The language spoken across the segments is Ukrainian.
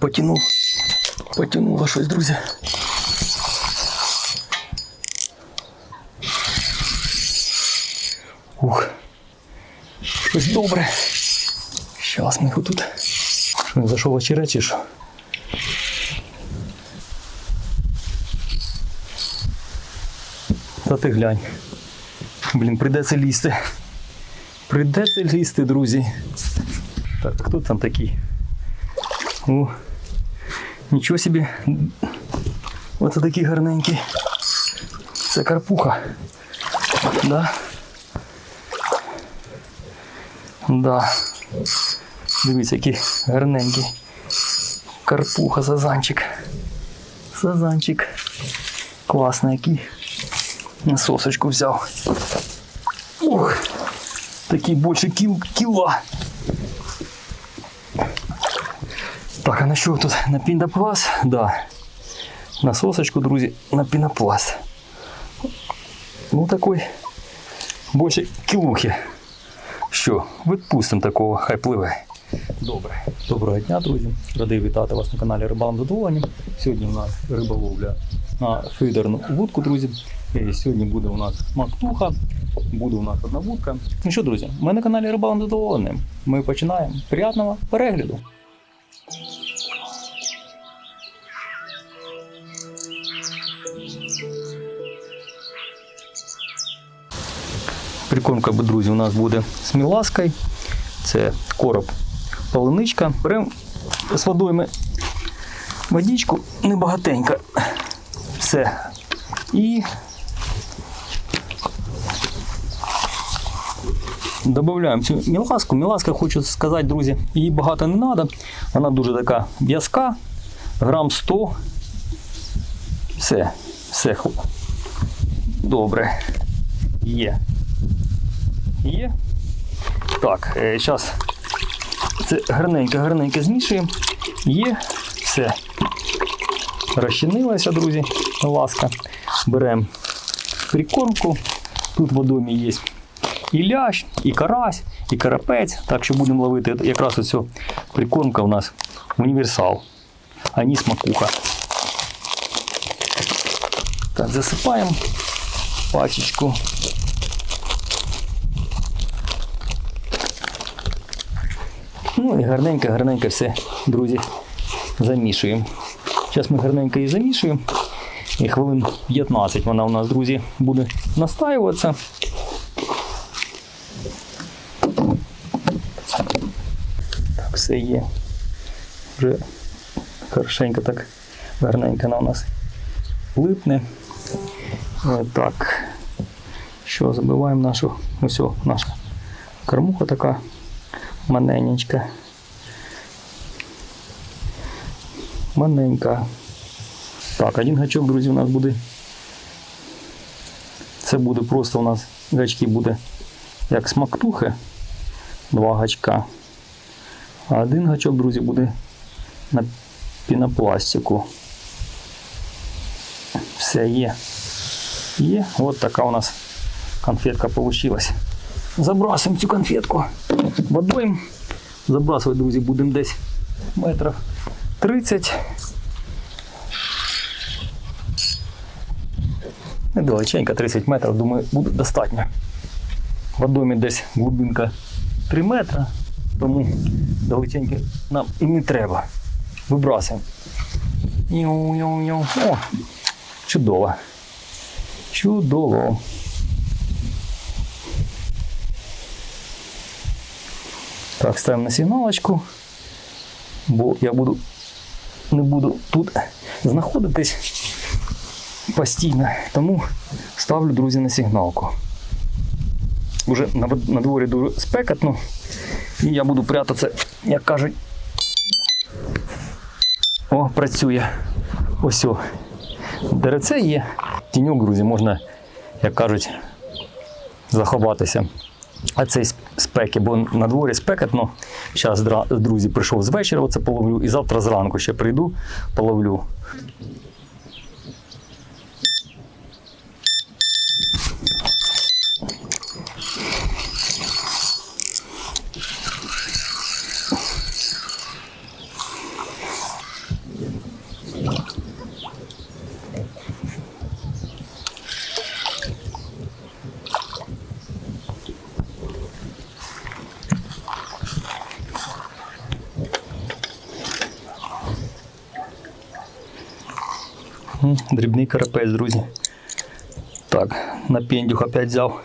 Потянув. Потягнуло щось, друзі. Ух. Щось добре. Щас ми його тут. Що він зайшов очередь чи що? Та ти глянь. Блін, прийдеться лізти. Прийдеться лізти, друзі. Так, хто там такий? О, нічого собі. Оце такий гарненький. Це карпуха. Да? Да. Дивіться, який гарненький. Карпуха, сазанчик. Сазанчик. Класний який. На сосочку взяв. Ух, такий більше кіл, кіла. Так, а на що тут? На пінопласт? Да. На друзі, на пінопласт. Ну такой більше кілухи. Що, відпустимо такого, хай пливе. Добре. Доброго дня, друзі. Радий вітати вас на каналі Рибалом задоволенням. Сьогодні у нас риболовля на фидерну вудку, друзі. І сьогодні буде у нас мактуха, буде у нас одна вудка. Ну що, друзі, ми на каналі Рибалом задоволенням. Ми починаємо. Приятного перегляду! Прикормка, друзі, у нас буде з міласкою. Це короб полуничка. Беремо з водойми водичку небагатенько. Все. І Додаємо цю міласку. Міласка, хочу сказати, друзі, її багато не треба. Вона дуже така в'язка, грам 100. Все, все. Добре. Є. Є. Так, зараз це гарненько, гарненько змішуємо. Є. Все. Розчинилася, друзі, ласка. Беремо прикормку. Тут в водомі є і лящ, і карась, і карапець. Так що будемо ловити якраз оцю прикормка у нас універсал. Аніс макуха. Так, засипаємо пачечку. Ну і гарненько, гарненько все, друзі, замішуємо. Зараз ми гарненько її замішуємо. І хвилин 15 вона у нас, друзі, буде настаюватися. Все є. Вже хорошенько так гарненько вона у нас липне. Так. Що, забиваємо нашу, ось о, наша кормуха така маненечка. Маненька. Так, один гачок, друзі, у нас буде. Це буде просто у нас гачки буде як смактухи. Два гачка. А один гачок, друзі, буде на пінопластику. Все є. Є. От така у нас конфетка получилась. Забрасуємо цю конфетку водою. Забрасувати, друзі, будемо десь метрів 30. Недалеченько, 30 метрів, думаю, буде достатньо. В водоймі десь глибинка 3 метри, тому далеченько нам і не треба. Вибрасуємо. О, чудово. Чудово. Так, ставимо на сигналочку, бо я буду не буду тут знаходитись постійно, тому ставлю, друзі, на сигналку. Уже на, на дворі дуже спекотно, і я буду прятатися, як кажуть. О, працює. Ось о. Деревце є. Тіньок, друзі, можна, як кажуть, заховатися. А цей спеки, бо на дворі спекотно. Зараз, друзі, прийшов з вечора, оце половлю, і завтра зранку ще прийду, половлю. М, Дрібний карапець, друзі. Так, на пендюх опять взяв.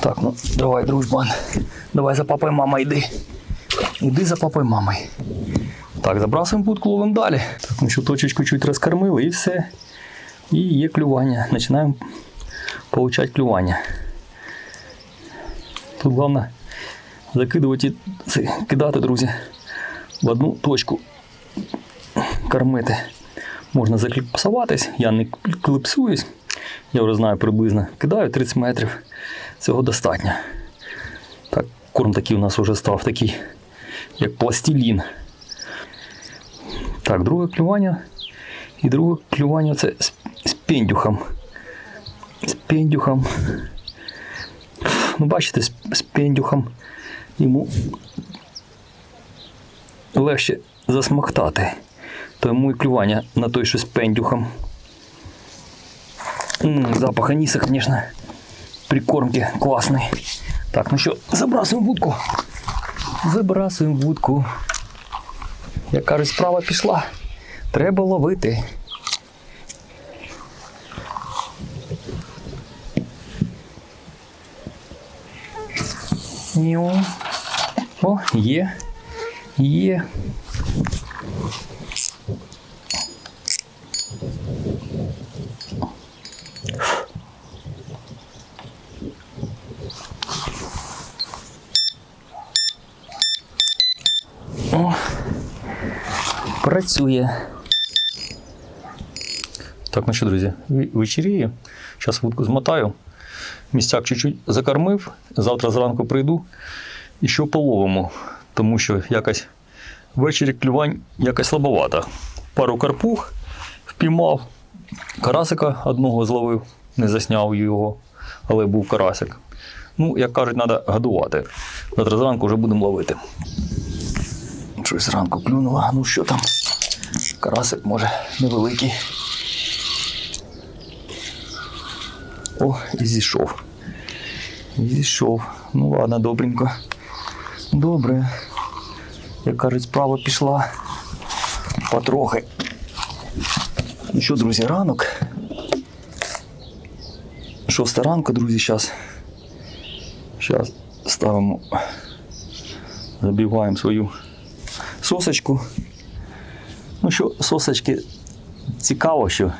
Так, ну давай, дружбан. Давай за папою мама йди. Іди за папою мамою. Так, забрасуємо будку, ловимо далі. Так, ну що точечку чуть розкормили і все. І є клювання. Починаємо получати клювання. Тут головне закидувати, кидати, друзі, в одну точку кормити. Можна закліпсуватись, я не кліпсуюсь. Я вже знаю приблизно. Кидаю 30 метрів. Цього достатньо. Так, корм такий у нас вже став такий, як пластилін. Так, друге клювання. І друге клювання це з, пендюхом. З пендюхом. Ну, бачите, з пендюхом йому легше засмоктати. Тому і клювання на той, що з пендюхом. М, запах аніса, звісно, прикормки класний. Так, ну що, забрасуємо вудку. Забрасуємо вудку. Як кажуть, справа пішла. Треба ловити. О, є. Є. працює. Так, ну що, друзі, ве- вечеріє. Зараз вудку змотаю. Містяк чуть-чуть закормив. Завтра зранку прийду і що половимо. Тому що якось ввечері клювань якось слабовато. Пару карпух впіймав. Карасика одного зловив, не засняв його, але був карасик. Ну, як кажуть, треба годувати. Завтра зранку вже будемо ловити. Щось зранку клюнуло. Ну що там? Карасик може невеликий. О, і зійшов. І зійшов. Ну ладно, добренько. Добре. Як кажуть, справа пішла. Потрохи. Ну що, друзі, ранок. Шоста ранку, друзі, зараз. Зараз ставимо. Забиваємо свою сосочку. Ну що, сосочки цікаво, що,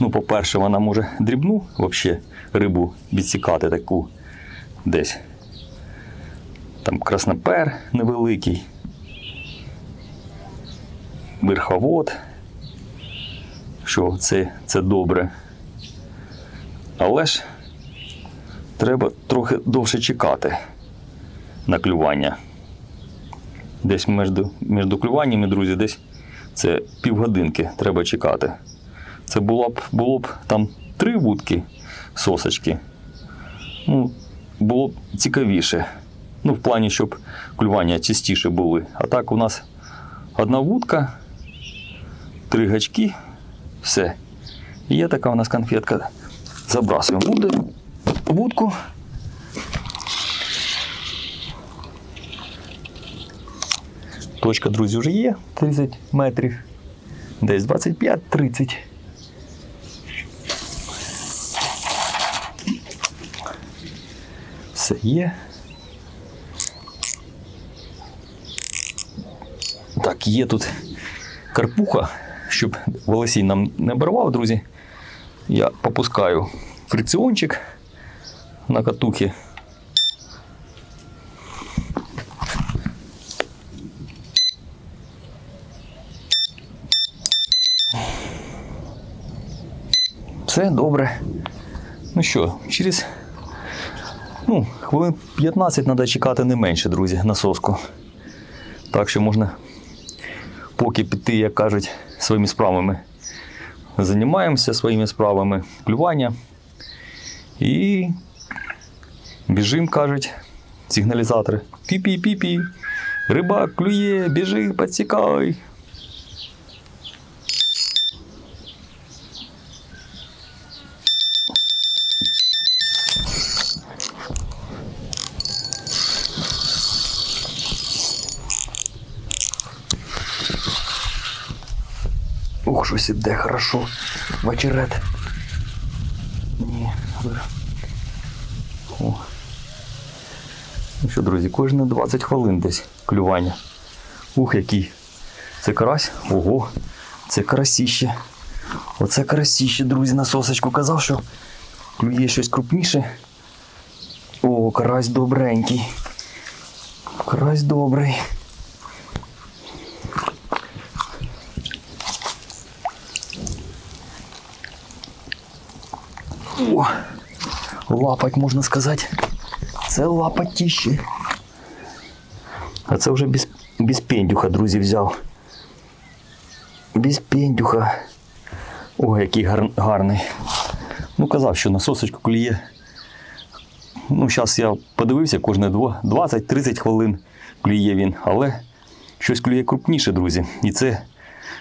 ну, по-перше, вона може дрібну взагалі рибу відсікати таку десь. Там краснопер невеликий, верховод. Що це, це добре. Але ж треба трохи довше чекати на клювання десь між, між клюваннями, друзі, десь це півгодинки треба чекати. Це було б, було б там три вудки сосочки. Ну, було б цікавіше. Ну, в плані, щоб клювання частіше були. А так у нас одна вудка, три гачки, все. І є така у нас конфетка. Забрасуємо вудку. Точка, друзі, вже є 30 метрів. Десь 25-30. Все є. Так, є тут карпуха, щоб волосінь нам не оборвав, друзі. Я попускаю фрикціончик на катухі. Добре. Ну що, через ну, хвилин 15 треба чекати не менше, друзі, на соску. Так що можна поки піти, як кажуть, своїми справами. Займаємося своїми справами клювання. І біжим, кажуть, сигналізатори. Пі-пі-пі-пі. Рибак клює, біжи, підсікай. Ух, щось іде хорошо. Вечерет. Ні. О. Ну що, друзі, кожні 20 хвилин десь клювання. Ух, який. Це карась? Ого, це карасіще. Оце карасіще, друзі, на сосочку казав, що клює щось крупніше. О, карась добренький. Карась добрий. Лапать, можна сказати. Це лапатіще. А це вже без, без пендюха, друзі, взяв. Без пендюха. О, який гар, гарний. Ну, казав, що на сосочку клює. Ну, зараз я подивився, кожне 20-30 хвилин клює він, але щось клює крупніше, друзі. І це,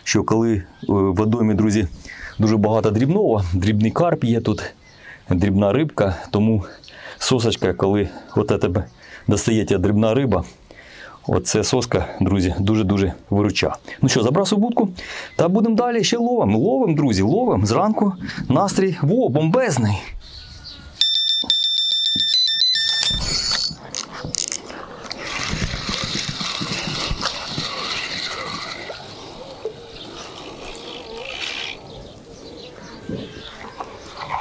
що коли е, в водоймі, друзі, дуже багато дрібного, дрібний карп є тут, дрібна рибка, тому сосочка, коли от тебе достається дрібна риба, Оце соска, друзі, дуже-дуже вируча. Ну що, забрав будку та будемо далі ще ловимо. Ловимо, друзі, ловимо. Зранку настрій во, бомбезний.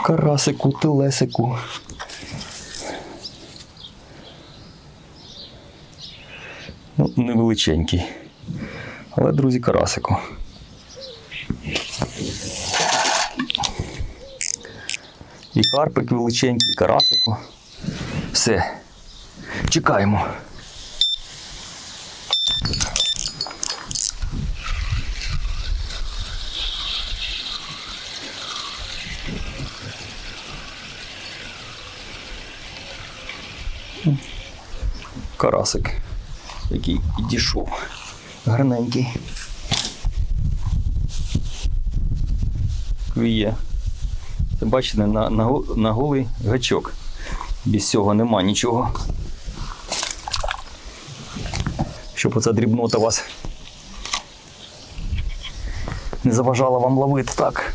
Карасику, телесику. Ну, невеличенький. Але, друзі, карасику. І карпик величенький, і карасику. Все. Чекаємо. Карасик який підійшов. Гарненький. Квіє. Це бачите, на, на, на голий гачок. Без цього нема нічого. Щоб оця дрібнота вас не заважала вам ловити. Так.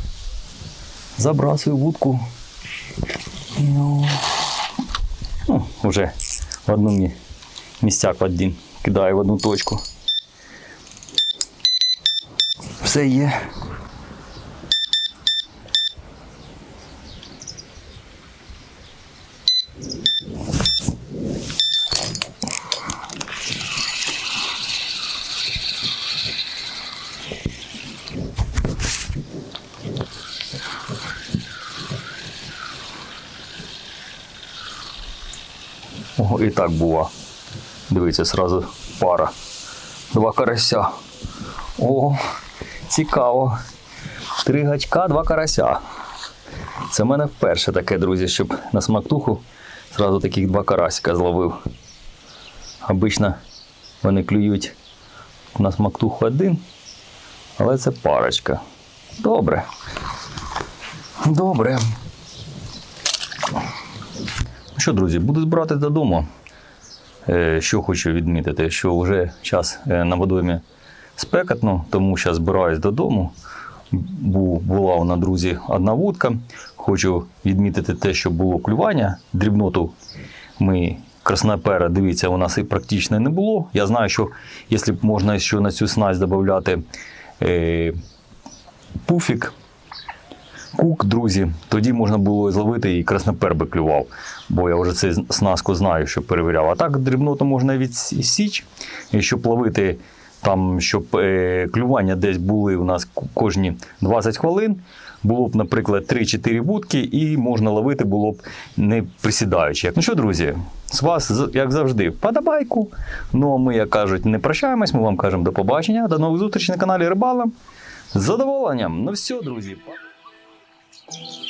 Забрасую вудку. Ну вже в одну мі- місцяк один. Кидаю в одну точку. Все є. О, і так бува. Дивіться, сразу пара. Два карася. О, цікаво. Три гачка, два карася. Це в мене вперше таке, друзі, щоб на смактуху зразу таких два карасика зловив. Обично вони клюють на смактуху один, але це парочка. Добре. Добре. Що, друзі, буду збирати додому. Е, Що хочу відмітити, що вже час е, на водоймі спекотно, тому зараз збираюсь додому. Була у нас, друзі, одна вудка. Хочу відмітити те, що було клювання. Дрібноту ми краснопера, дивіться, у нас і практично не було. Я знаю, що якщо б можна ще на цю снасть додати е, пуфік, кук, друзі, тоді можна було зловити і краснопер би клював, бо я вже це снаску знаю, що перевіряв. А так дрібноту можна відсіч, і щоб ловити там, щоб е, клювання десь були у нас кожні 20 хвилин. Було б, наприклад, 3-4 вудки, і можна ловити було б не присідаючи. Ну що, друзі, з вас, як завжди, вподобайку. Ну а ми, як кажуть, не прощаємось. Ми вам кажемо до побачення. До нових зустрічей на каналі Рибала. З задоволенням. Ну все, друзі. Thank you.